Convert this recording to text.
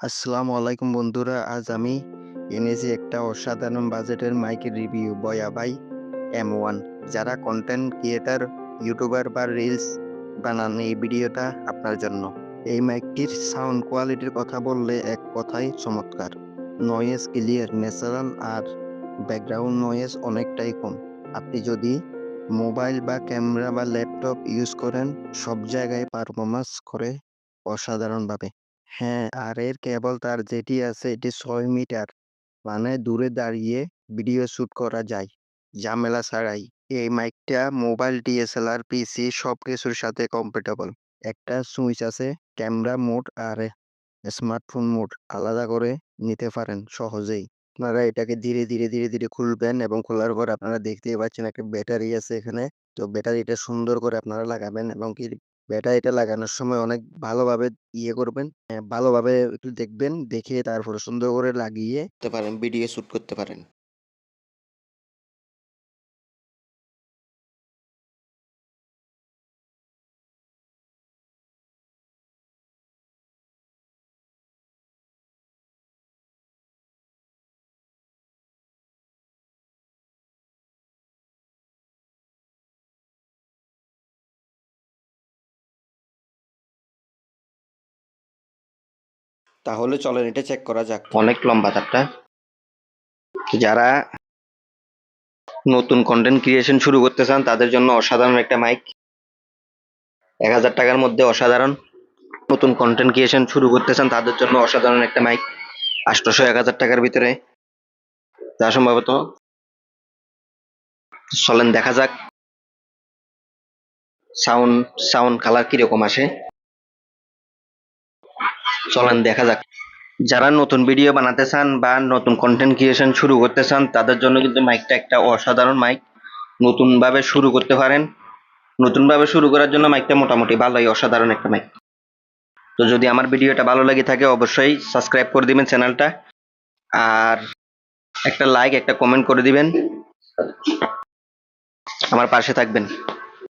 আসসালামু আলাইকুম বন্ধুরা, আজ আমি এনেছি একটা অসাধারণ বাজেটের মাইকের review, Boya by M one. যারা কন্টেন্ট ক্রিয়েটার ইউটিউবার বা রিলস বানান এই ভিডিওটা আপনার জন্য। এই মাইকটির সাউন্ড কোয়ালিটির কথা বললে এক কথাই চমৎকার। নয়েজ ক্লিয়ার ন্যাচারাল আর ব্যাকগ্রাউন্ড নয়েজ অনেকটাই কম। আপনি যদি মোবাইল বা ক্যামেরা বা ল্যাপটপ ইউজ করেন, সব জায়গায় পারফরমেন্স করে অসাধারণভাবে। হ্যাঁ, আর এর কেবল তার যেটি আছে এটি ৬ মিটার। মানে দূরে দাঁড়িয়ে ভিডিও শুট করা যায়, ঝামেলা ছাড়াই। এই মাইকটা মোবাইল, ডিএসএলআর, পিসি সবকিছুর সাথে কম্প্যাটেবল। একটা সুইচ আছে, ক্যামেরা মোড আর স্মার্টফোন মোড আলাদা করে নিতে পারেন সহজেই। আপনারা এটাকে ধীরে, ধীরে, ধীরে, ধীরে খুলবেন এবং খোলার পর আপনারা দেখতেই পাচ্ছেন একটা ব্যাটারি আছে এখানে। তো ব্যাটারিটা সুন্দর করে আপনারা লাগাবেন এবং কি ব্যাটারিটা লাগানোর সময় অনেক ভালোভাবে ইয়ে করবেন। হ্যাঁ, ভালোভাবে একটু দেখবেন, দেখে তারপরে সুন্দর করে লাগিয়ে পারেন, ভিডিও শ্যুট করতে পারেন। তাহলে চলেন, এটা চেক করা যাক। অনেক লম্বা তারটা। যারা নতুন কন্টেন্ট ক্রিয়েশন শুরু করতে চান, তাদের জন্য অসাধারণ একটা মাইক। এক হাজার টাকার মধ্যে অসাধারণ। নতুন কন্টেন্ট ক্রিয়েশন শুরু করতে চান, তাদের জন্য অসাধারণ একটা মাইক। আটশোশো এক হাজার টাকার ভিতরে যা সম্ভবত চলেন, দেখা যাক সাউন্ড সাউন্ড কালার কীরকম আসে চলেন, দেখা যাক। যারা নতুন ভিডিও বানাতে চান বা নতুন কন্টেন্ট ক্রিয়েশন শুরু করতে চান, তাদের জন্য কিন্তু মাইকটা একটা অসাধারণ মাইক নতুনভাবে শুরু করতে পারেন। নতুনভাবে শুরু করার জন্য মাইকটা মোটামুটি ভালোই, অসাধারণ একটা মাইক তো যদি আমার ভিডিওটা ভালো লাগে থাকে, অবশ্যই সাবস্ক্রাইব করে দিবেন চ্যানেলটা আর একটা লাইক একটা কমেন্ট করে দিবেন। আমার পাশে থাকবেন।